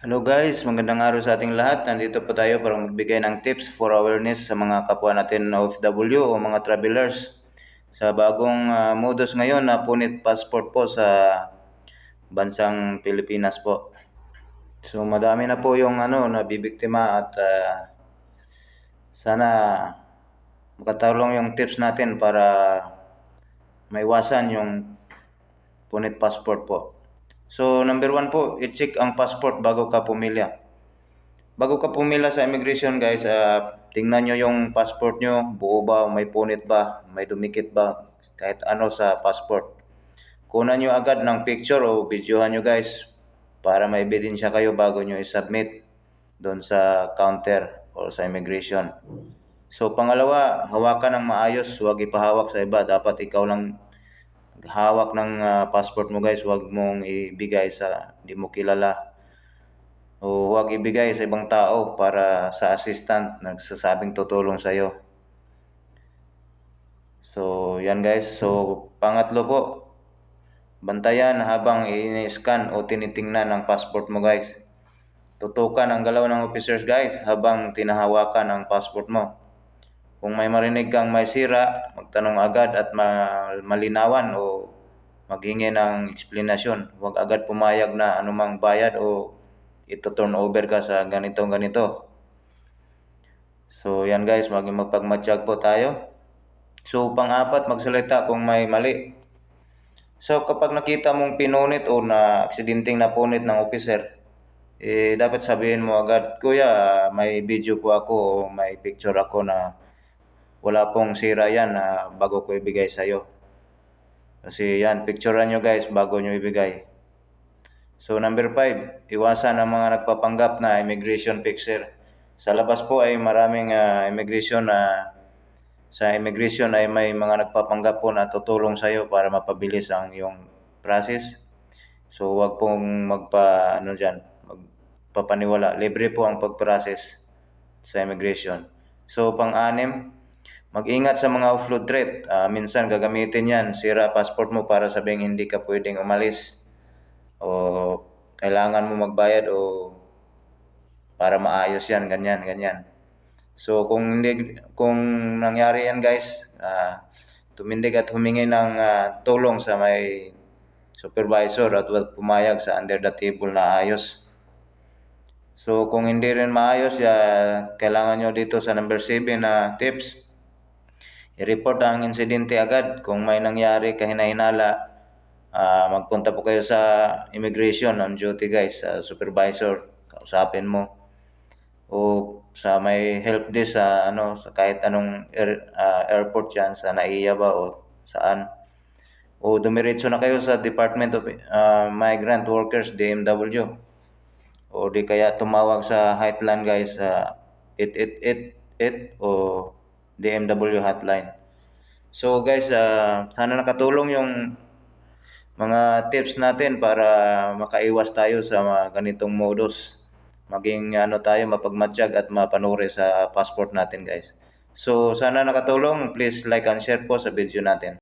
Hello guys, magandang araw sa ating lahat. Nandito po tayo para magbigay ng tips for awareness sa mga kapwa natin na OFW o mga travelers sa bagong uh, modus ngayon na punit passport po sa bansang Pilipinas po. So madami na po yung ano nabibiktima at uh, sana makatulong yung tips natin para maiwasan yung punit passport po. So, number one po, i-check ang passport bago ka pumila. Bago ka pumila sa immigration guys, uh, tingnan nyo yung passport nyo, buo ba, may punit ba, may dumikit ba, kahit ano sa passport. Kunan nyo agad ng picture o videohan nyo guys para may ebidensya kayo bago nyo i-submit doon sa counter o sa immigration. So, pangalawa, hawakan ng maayos, huwag ipahawak sa iba. Dapat ikaw lang hawak ng uh, passport mo guys, huwag mong ibigay sa hindi mo kilala. O huwag ibigay sa ibang tao para sa assistant nagsasabing tutulong sa iyo. So, yan guys. So, pangatlo po, bantayan habang ini-scan o tinitingnan ang passport mo guys. Tutukan ang galaw ng officers guys habang tinahawakan ang passport mo. Kung may marinig kang may sira, magtanong agad at malinawan o maghingi ng explanation. Huwag agad pumayag na anumang bayad o ito turn over ka sa ganito ganito. So yan guys, maging magpagmatsyag po tayo. So pang-apat, magsalita kung may mali. So kapag nakita mong pinunit o na aksidenteng napunit ng officer, eh dapat sabihin mo agad, Kuya, may video po ako o may picture ako na wala pong sira yan na bago ko ibigay sa iyo. Kasi yan, picturean nyo guys bago nyo ibigay. So number 5, iwasan ang mga nagpapanggap na immigration fixer. Sa labas po ay maraming uh, immigration na uh, sa immigration ay may mga nagpapanggap po na tutulong sa iyo para mapabilis ang iyong process. So wag pong magpa ano diyan, magpapaniwala. Libre po ang pag-process sa immigration. So pang-anim, Mag-ingat sa mga offload threat. Uh, minsan gagamitin yan, sira passport mo para sabing hindi ka pwedeng umalis. O kailangan mo magbayad o para maayos yan, ganyan, ganyan. So kung hindi kung nangyari yan guys, uh, tumindig at humingi ng uh, tulong sa may supervisor at wag pumayag sa under the table na ayos. So kung hindi rin maayos, uh, kailangan nyo dito sa number 7 na tips i-report ang insidente agad. Kung may nangyari kahinahinala uh, magpunta po kayo sa immigration on duty guys. Sa supervisor kausapin mo. O sa may help desk sa ano sa kahit anong air, uh, airport yan sa NAIA ba o saan. O dumiretso na kayo sa Department of uh, Migrant Workers DMW o di kaya tumawag sa hotline guys sa uh, 8888 o DMW hotline. So guys, uh, sana nakatulong yung mga tips natin para makaiwas tayo sa mga ganitong modus. Maging ano tayo mapagmatsyag at mapanuri sa passport natin guys. So sana nakatulong, please like and share po sa video natin.